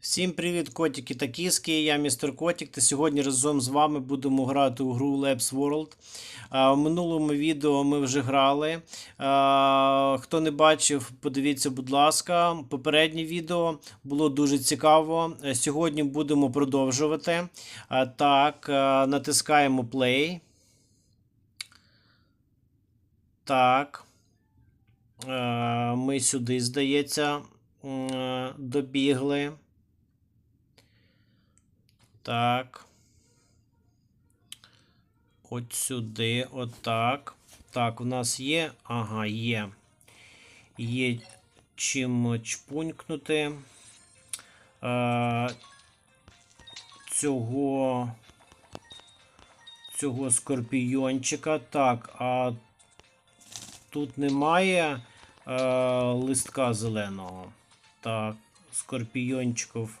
Всім привіт, котики та кіски. Я містер Котик. Та сьогодні разом з вами будемо грати у гру Labs World. В минулому відео ми вже грали. Хто не бачив, подивіться, будь ласка. Попереднє відео було дуже цікаво. Сьогодні будемо продовжувати. Так, натискаємо play. Так. Ми сюди, здається, добігли. Так. От сюди, отак. Так, у нас є. Ага, є. Є чим чпунькнути. Е, цього. Цього скорпіончика. Так, а тут немає е, листка зеленого. Так, скорпіончиків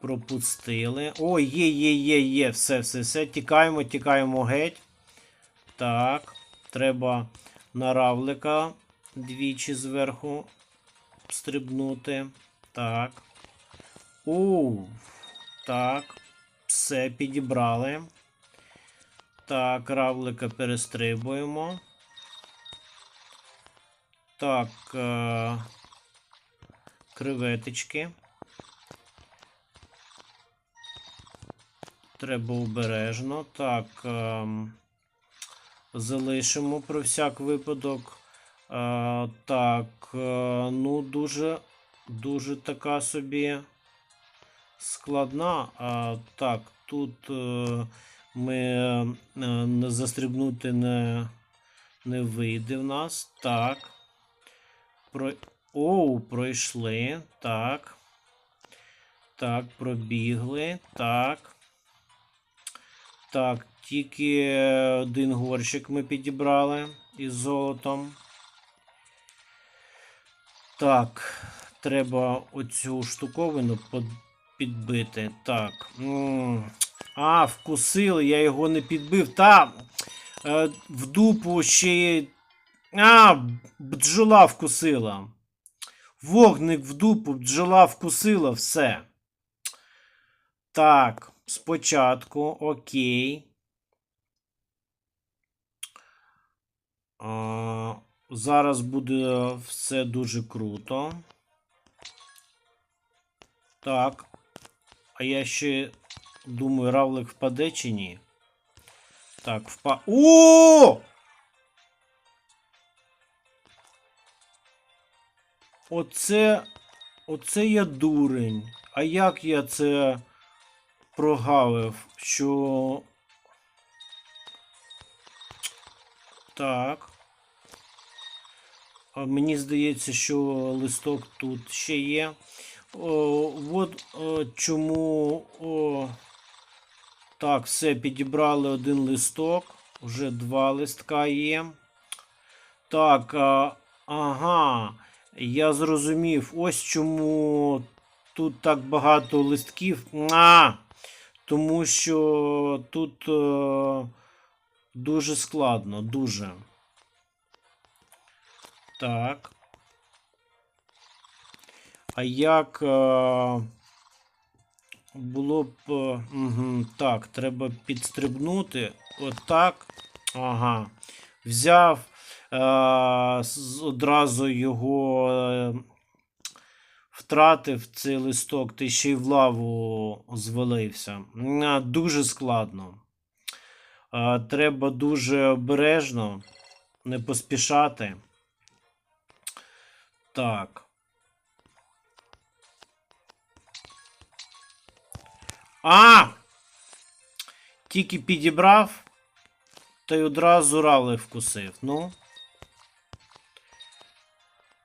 пропустили. О, є, є, є, є. Все, все, все. Тікаємо, тікаємо геть. Так. Треба на равлика двічі зверху стрибнути. Так. Оу. Так. Все, підібрали. Так, равлика перестрибуємо. Так. Е- креветочки. Треба обережно. Так. ем, залишимо про всяк випадок. Е, так. Е, ну, дуже, дуже така собі складна. А, так, тут е, ми е, застрибнути не, не вийде в нас. Так. Про... Оу, пройшли. Так. Так, пробігли. Так. Так, тільки один горщик ми підібрали із золотом. Так, треба оцю штуковину підбити. Так. А, вкусили, я його не підбив. Та е, в дупу ще. й- А, бджола вкусила. Вогник в дупу, бджола вкусила все. Так, спочатку, окей. А, зараз буде все дуже круто. Так. А я ще думаю, равлик впаде чи ні? Так, впа. О! Оце. Оце я дурень. А як я це прогавив, що. Так. Мені здається, що листок тут ще є. О, от о, чому. О, так, все, підібрали один листок. Вже два листка є. Так, а, ага. Я зрозумів. Ось чому тут так багато листків. А! Тому що тут е, дуже складно, дуже. Так. А як е, було б. е, Угу, так, треба підстрибнути. Отак. Ага. Взяв е, одразу його. Втратив цей листок, ти ще й в лаву звалився. Дуже складно. Треба дуже обережно, не поспішати. Так. А! Тільки підібрав, та й одразу рали вкусив. Ну.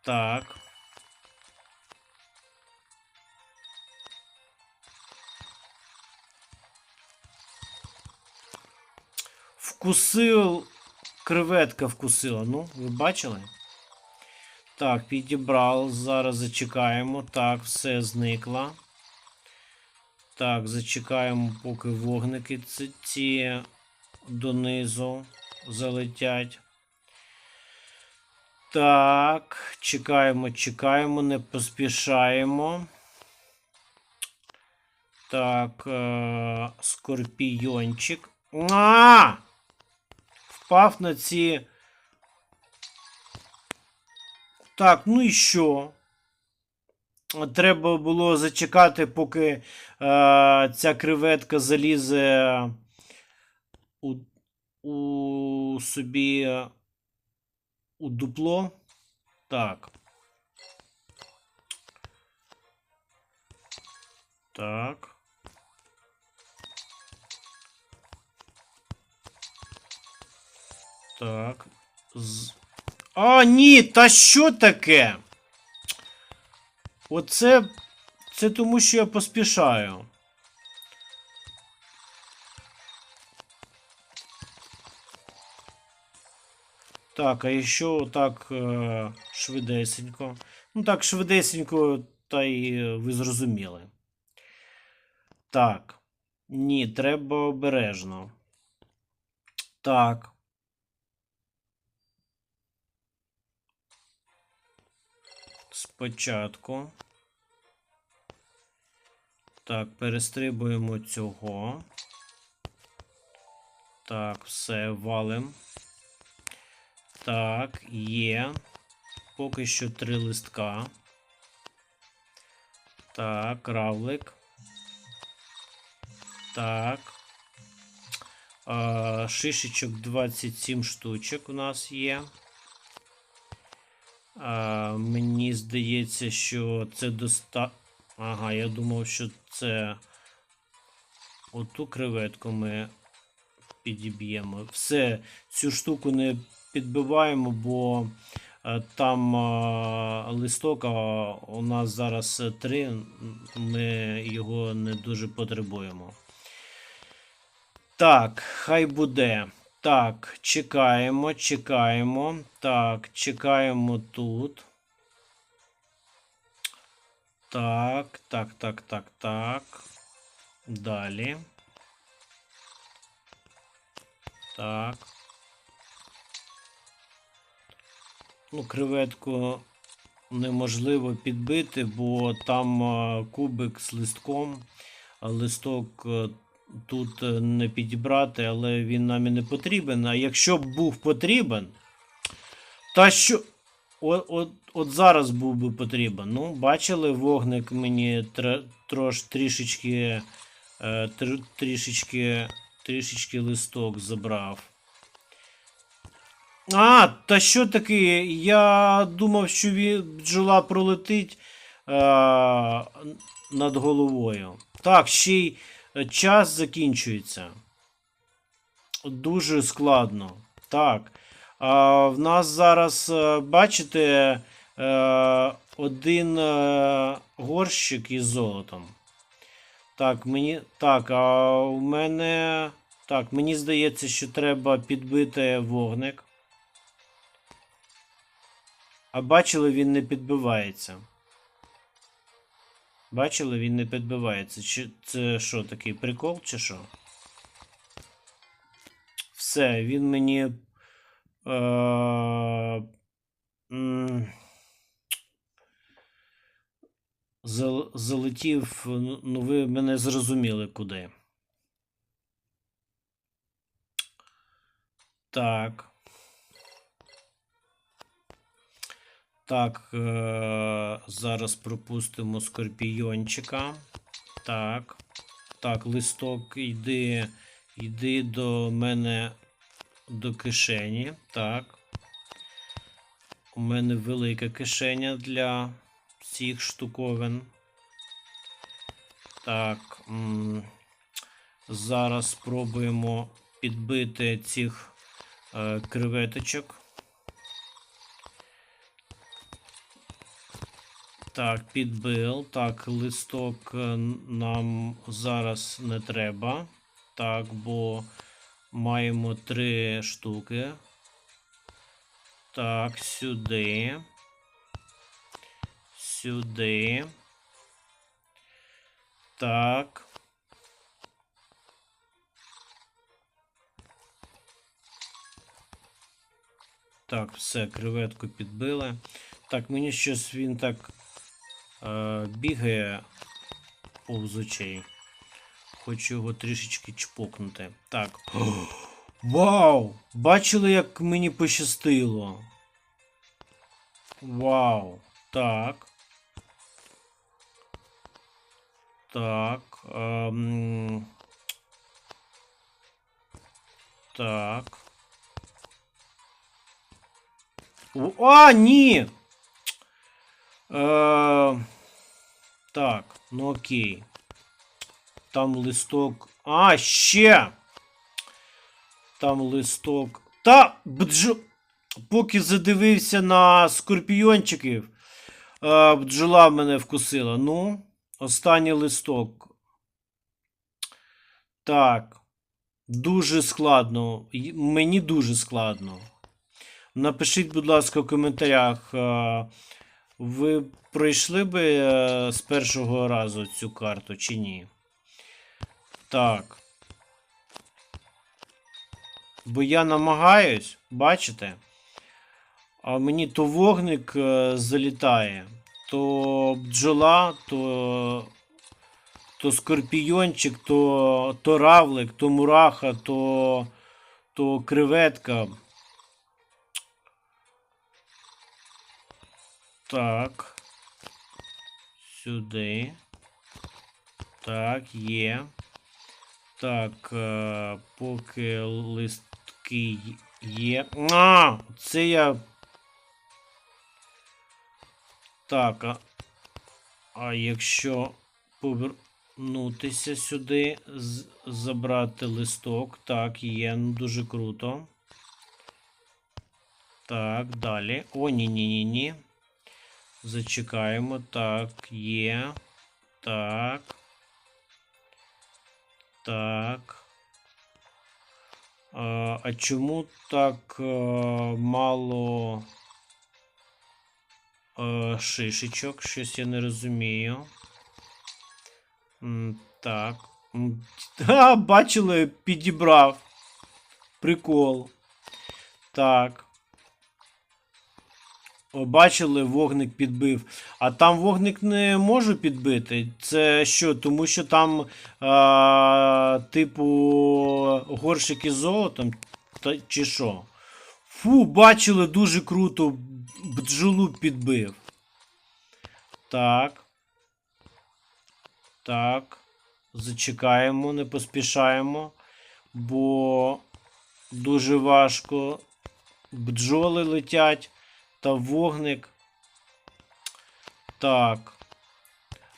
Так. Вкусив. Креветка вкусила. Ну, ви бачили? Так, підібрав. Зараз зачекаємо. Так, все зникло. Так, зачекаємо, поки вогники ці, ці донизу залетять. Так, чекаємо, чекаємо, не поспішаємо. Так, е, скорпіончик. А! Впав на ці. Так, ну і що? Треба було зачекати, поки е, ця креветка залізе у, у собі е, у дупло. Так. Так. Так. З... А, ні, та що таке? Оце. Це тому, що я поспішаю. Так, а якщо так е, швидесенько. Ну так, швидесенько, та й е, ви зрозуміли. Так. Ні, треба обережно. Так. Спочатку. Так, перестрибуємо цього. Так, все, валим. Так, є. Поки що три листка. Так, равлик. Так. Шишечок 27 штучок у нас є. А, мені здається, що це доста. Ага, я думав, що це оту креветку ми підіб'ємо. Все, цю штуку не підбиваємо, бо е, там е, листок, а у нас зараз три, ми його не дуже потребуємо. Так, хай буде. Так, чекаємо, чекаємо. Так, чекаємо тут. Так, так, так, так, так. Далі. Так. Ну, креветку неможливо підбити, бо там кубик з листком, листок е, тут е, не підібрати, але він нам і не потрібен. А якщо б був потрібен, та що. От, от, от зараз був би потрібен. Ну, бачили, вогник мені тр, трош, трішечки, е, тр, трішечки, трішечки листок забрав. А, та що таке? Я думав, що ві- бджола пролетить е, над головою. Так, ще й час закінчується. Дуже складно. Так. А, в нас зараз, е, бачите, е, один е, горщик із золотом. Так, мені. Так, а у мене. Так, мені здається, що треба підбити вогник. А бачили, він не підбивається. Бачили, він не підбивається. Чи це що, такий прикол, чи що? Все, він мені. Е, залетів, ну ну, ви мене зрозуміли куди. Так. Так, е, зараз пропустимо скорпіончика. Так. Так, листок йди, йди до мене до кишені. Так. У мене велика кишеня для всіх штуковин. Так. Зараз спробуємо підбити цих е, креветочок. Так, підбив. Так, листок е, нам зараз не треба. Так, бо маємо три штуки. Так, сюди. Сюди. Так. Так, все, креветку підбили. Так, мені щось він так бігає повз очей. Хочу його трішечки чпокнути. Так. Вау! Бачили, як мені пощастило? Вау. Так. Так. Ем... Так. О, а, ні! Е, так, ну окей. Там листок. А, ще! Там листок. Та бджо... Поки задивився на скорпіончиків, е, бджола мене вкусила. Ну, останній листок. Так. Дуже складно. Мені дуже складно. Напишіть, будь ласка, в коментарях. Ви пройшли би е, з першого разу цю карту чи ні? Так. Бо я намагаюсь, бачите? А мені то вогник е, залітає, то бджола, то, то скорпіончик, то, то равлик, то мураха, то, то креветка. Так. Сюди. Так, є. Так, е, поки листки є. А! Це я. Так, а, а якщо повернутися сюди, забрати листок. Так, є, ну дуже круто. Так, далі. О, ні-ні-ні-ні. Зачекаємо. Так, є. Так. Так. А, а чому так е, мало е, шишечок? Щось я не розумію. М, Так. М, А, бачили, підібрав. Прикол. Так. Бачили, вогник підбив. А там вогник не можу підбити. Це що? Тому що там, а, типу, горщики з золотом, та, чи що? Фу, бачили, дуже круто. Бджолу підбив. Так. Так. Зачекаємо, не поспішаємо. Бо дуже важко. Бджоли летять та вогник. Так.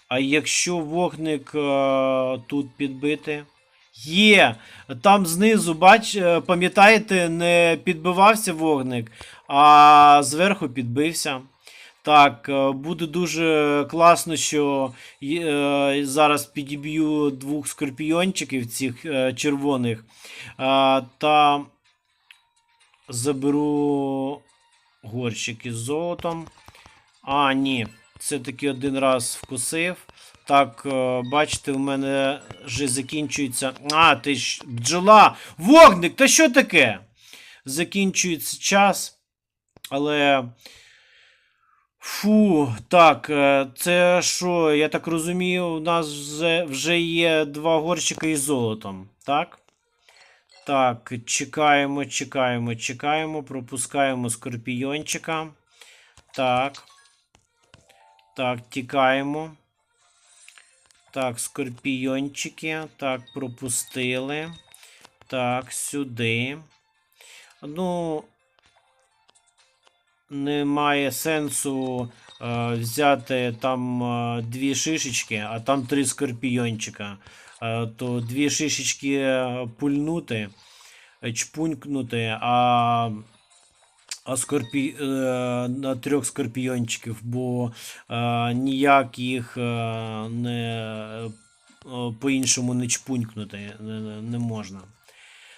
А якщо вогник е, тут підбити? Є! Там знизу, бач, е, пам'ятаєте, не підбивався вогник, а зверху підбився. Так, е, буде дуже класно, що е, зараз підіб'ю двох скорпіончиків цих е, червоних. Е, та заберу горщики з золотом. А, ні. Це таки один раз вкусив. Так, е, бачите, у мене вже закінчується. А, ти ж бджола! Вогник! Та що таке? Закінчується час. Але. Фу, так, е, це що, я так розумію, у нас вже, вже є два горщика із золотом, так? Так, чекаємо, чекаємо, чекаємо, пропускаємо скорпіончика. Так. Так, тікаємо. Так, скорпіончики. Так, пропустили. Так, сюди. Ну. Немає сенсу е, взяти там е, дві шишечки, а там три скорпіончика. Е, то дві шишечки е, пульнути, е, чпунькнути, а, а скорпі, на трьох скорпіончиків, бо ніяк їх не по-іншому не чпунькнути не, можна.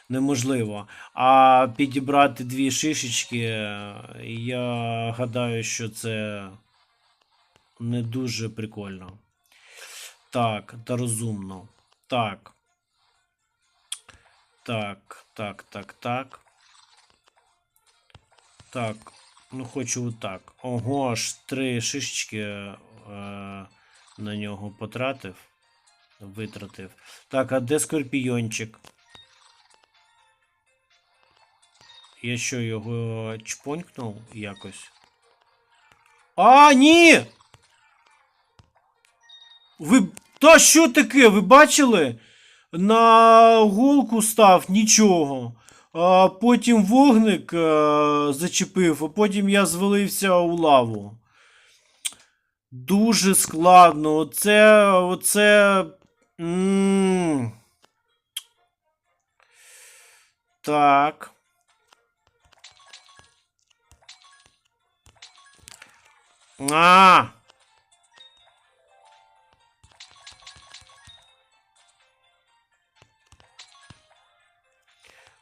Неможливо. А підібрати дві шишечки, я гадаю, що це не дуже прикольно. Так, та розумно. Так. Так, так, так, так. Так. Ну, хочу отак. Ого, аж три шишечки е, на нього потратив. витратив. Так, а де скорпіончик? Я що, його чпонькнув якось? А, ні! Ви. Та що таке? Ви бачили? На голку став нічого. А потім вогник е, зачепив, а потім я звалився у лаву. Дуже складно. Оце. Оце. м Так. А!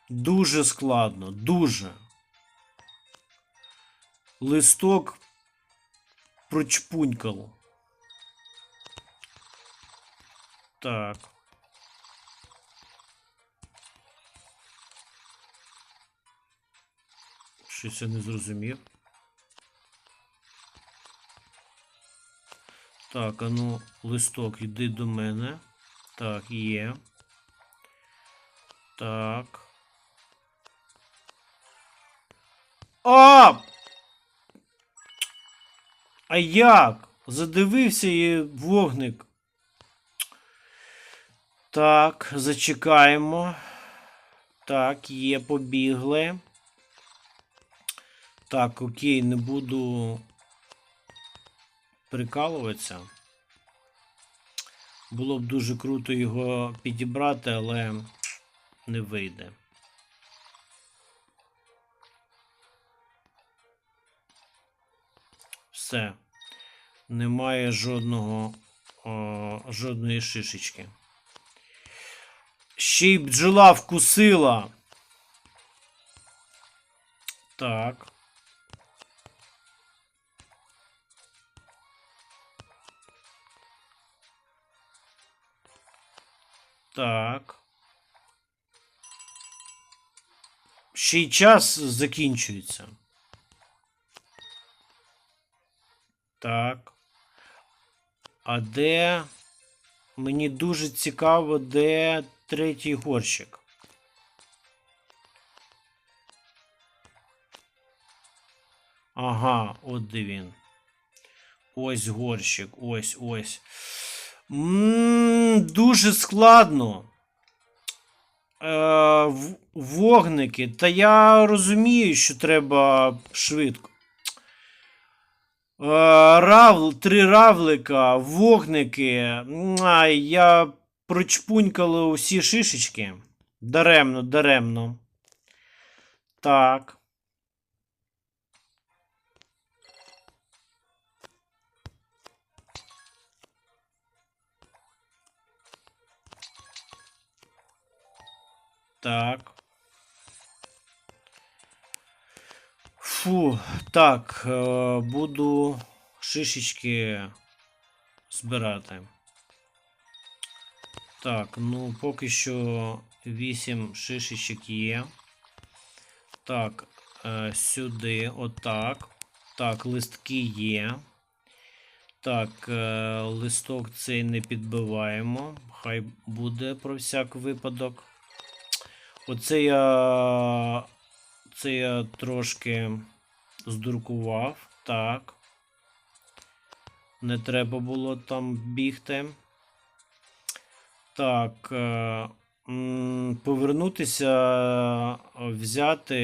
Дуже складно, дуже. Листок прочпунькало. Так. Щось я не зрозумів. Так, а ну, листок, йди до мене. Так, є. Так. А! А як? Задивився і вогник. Так, зачекаємо. Так, є, побігли. Так, окей, не буду прикалуватися. Було б дуже круто його підібрати, але не вийде. Все. Немає жодного, о, жодної шишечки. Ще й бджола вкусила. Так. Так. Ще й час закінчується. Так. А де. Мені дуже цікаво, де третій горщик. Ага, от де він. Ось горщик, ось ось. М, Дуже складно. Е, вогники. Та я розумію, що треба швидко. Е, Рав, три равлика, вогники. Ай, я прочпунькали усі шишечки. Даремно, даремно. Так. Так. Фу, так, е, буду шишечки збирати. Так, ну поки що 8 шишечок є. Так, е, сюди, отак. Так, листки є. Так, е, листок цей не підбиваємо. Хай буде про всяк випадок. Оце я. Це я трошки здуркував. Так. Не треба було там бігти. Так. е, Повернутися, е, взяти,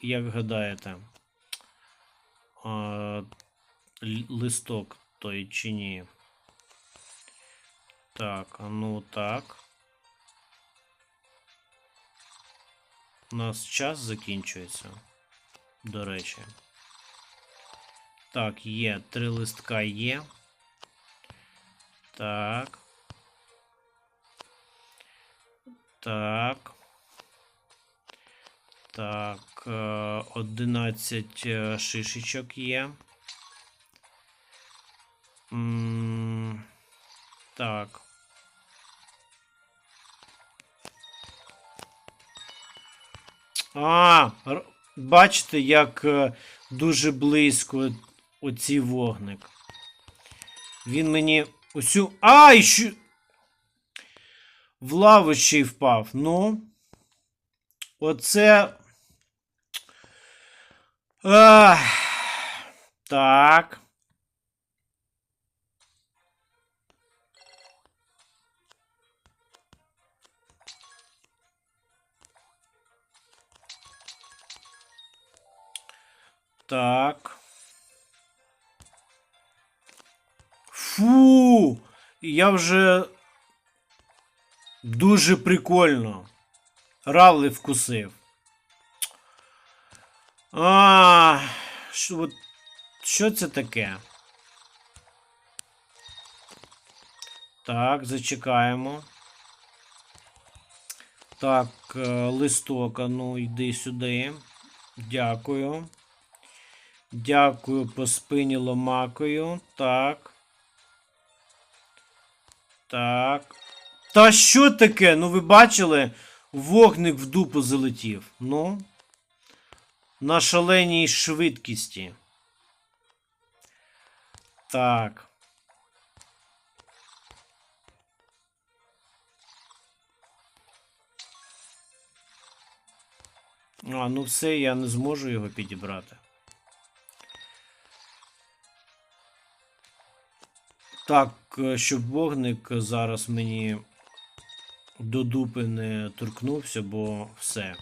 як гадаєте, е, листок той чи ні. Так, ну так. У нас час закінчується. До речі. Так, є. Три листка є. Так. Так. Так. е, 11 е, шишечок є. Так. А, бачите, як е, дуже близько оцій вогник. Він мені усю. А, і що. В лаву ще й впав. Ну. Оце. Ах. Так. Так. Фу! Я вже дуже прикольно. Равли вкусив. А, що, от, що це таке? Так, зачекаємо. Так, е, листок, а ну йди сюди. Дякую. Дякую по спині ломакою. Так. Так. Та що таке? Ну ви бачили? Вогник в дупу залетів. Ну. На шаленій швидкісті. Так. А, ну все, я не зможу його підібрати. Так, е, щоб вогник зараз мені до дупи не торкнувся, бо все.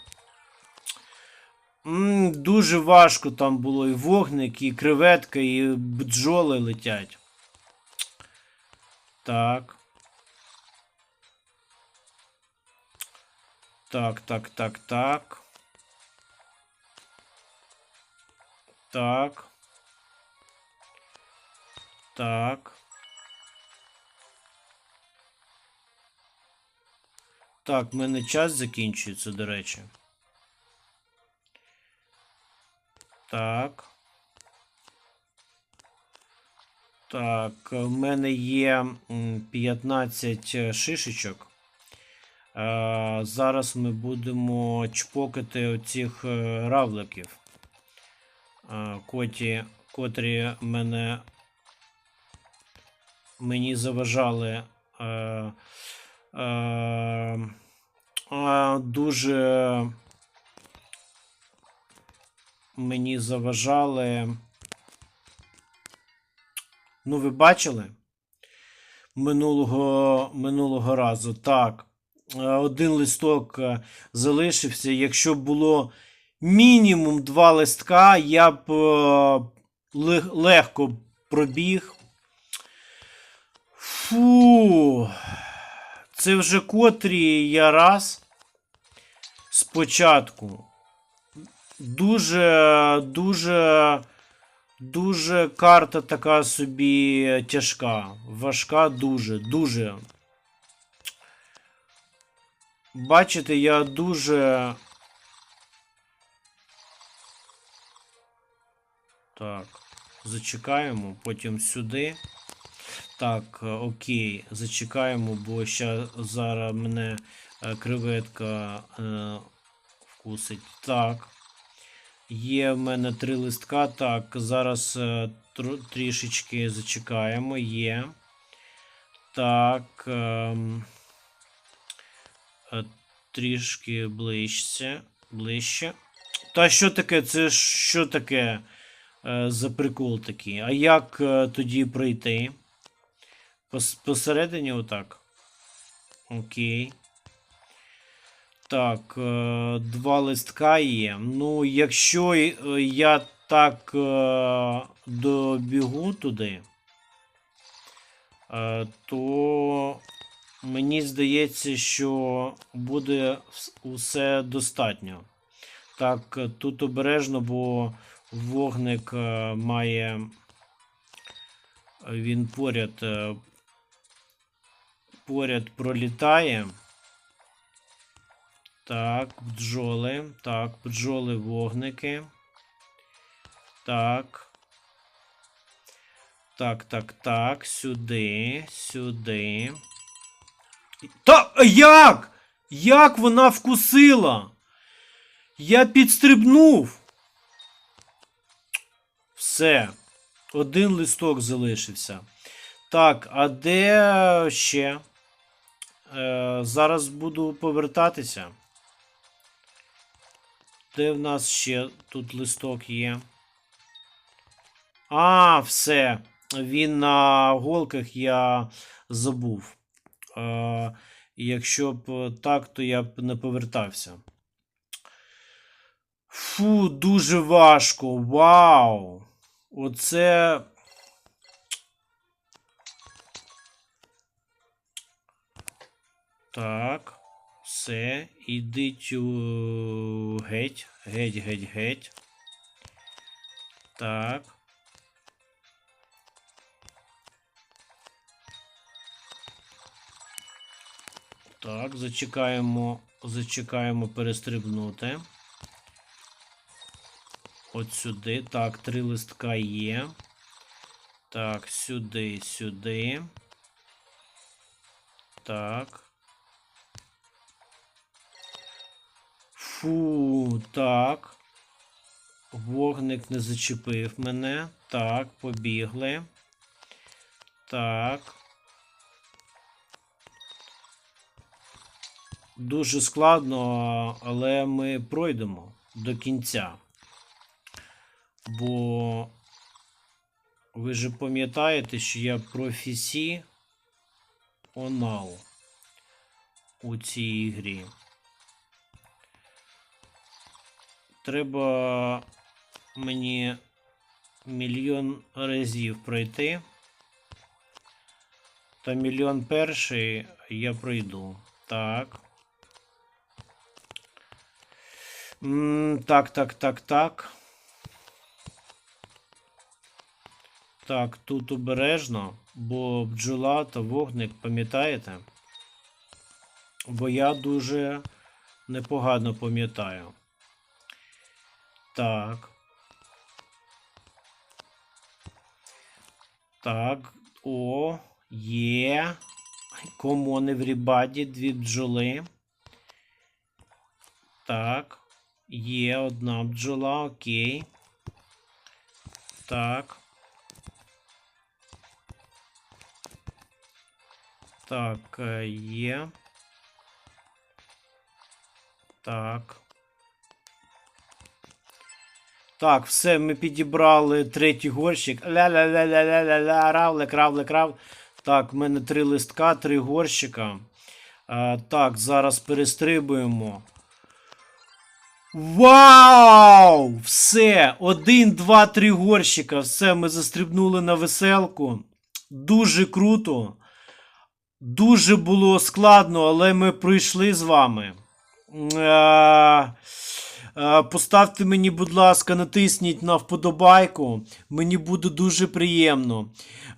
Дуже важко там було і вогник, і креветка, і бджоли летять. Так. Так, так, так, так. Так. Так. Так, в мене час закінчується, до речі. Так. Так, в мене є 15 шишечок. Е, зараз ми будемо чпокати оцих е, равликів. Е, коті, котрі мене мені заважали. Е, е, е, дуже мені заважали. Ну, ви бачили? Минулого, минулого разу. Так. Е, Один листок е, залишився. Якщо було мінімум два листка, я б е, легко пробіг. Фу. Це вже котрий я раз спочатку. Дуже, дуже, дуже карта така собі тяжка. Важка дуже, дуже. Бачите, я дуже. Так, зачекаємо, потім сюди. Так, е, окей, зачекаємо, бо ще зараз мене е, креветка е, вкусить. Так. Є в мене три листка. Так, зараз е, тр- трішечки зачекаємо. Є. Так. ем, е, трішки ближче. Ближче. Та що таке? Це що таке е, за прикол такий? А як е, тоді пройти? Пос- Посередині отак. Окей. Так, е, два листка є. Ну, якщо е, я так е, добігу туди, то мені здається, що буде усе достатньо. Так, тут обережно, бо вогник має. Він поряд, поряд пролітає. Так, бджоли. Так, бджоли вогники. Так. Так, так, так. Сюди, сюди. Та як? Як вона вкусила? Я підстрибнув. Все. Один листок залишився. Так, а де ще? Е, зараз буду повертатися. Де в нас ще тут листок є? А, все. Він на голках я забув. Е, якщо б так, то я б не повертався. Фу, дуже важко. Вау! Оце. Так. Все. Ідіть геть. Геть, геть, геть. Так. Так, зачекаємо, зачекаємо перестрибнути. От сюди. Так, три листка є. Так, сюди, сюди. Так. Фу, так. Вогник не зачепив мене. Так, побігли. Так. Дуже складно, але ми пройдемо до кінця. Бо ви ж пам'ятаєте, що я професіонал у цій ігрі. Треба мені мільйон разів пройти. Та мільйон перший я пройду. Так. Так, так, так, так. Так, тут обережно, бо бджола та вогник, пам'ятаєте? Бо я дуже непогано пам'ятаю. Так. Так. О, є. Common everybody, дві бджоли. Так. Є одна бджола, окей. Так. Так, е, є. Так. Так, все, ми підібрали третій горщик. Ля-ля-ля-ля-ля-ля-ля, равлик, равлик, рав. Так, в мене три листка, три горщика. А, так, зараз перестрибуємо. Вау! Все! Один, два, три горщика. Все, ми застрибнули на веселку. Дуже круто. Дуже було складно, але ми пройшли з вами. Е, е, Поставте мені, будь ласка, натисніть на вподобайку. Мені буде дуже приємно.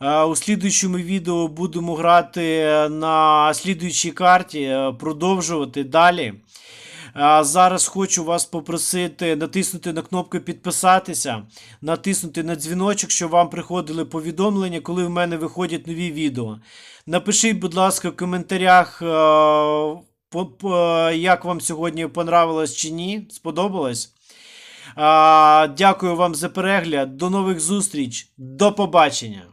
Е, У слідуючому відео будемо грати на слідуючій карті, е, продовжувати далі. Зараз хочу вас попросити натиснути на кнопку підписатися, натиснути на дзвіночок, щоб вам приходили повідомлення, коли в мене виходять нові відео. Напишіть, будь ласка, в коментарях, е, як вам сьогодні понравилось чи ні. Сподобалось? Дякую вам за перегляд. До нових зустріч. До побачення.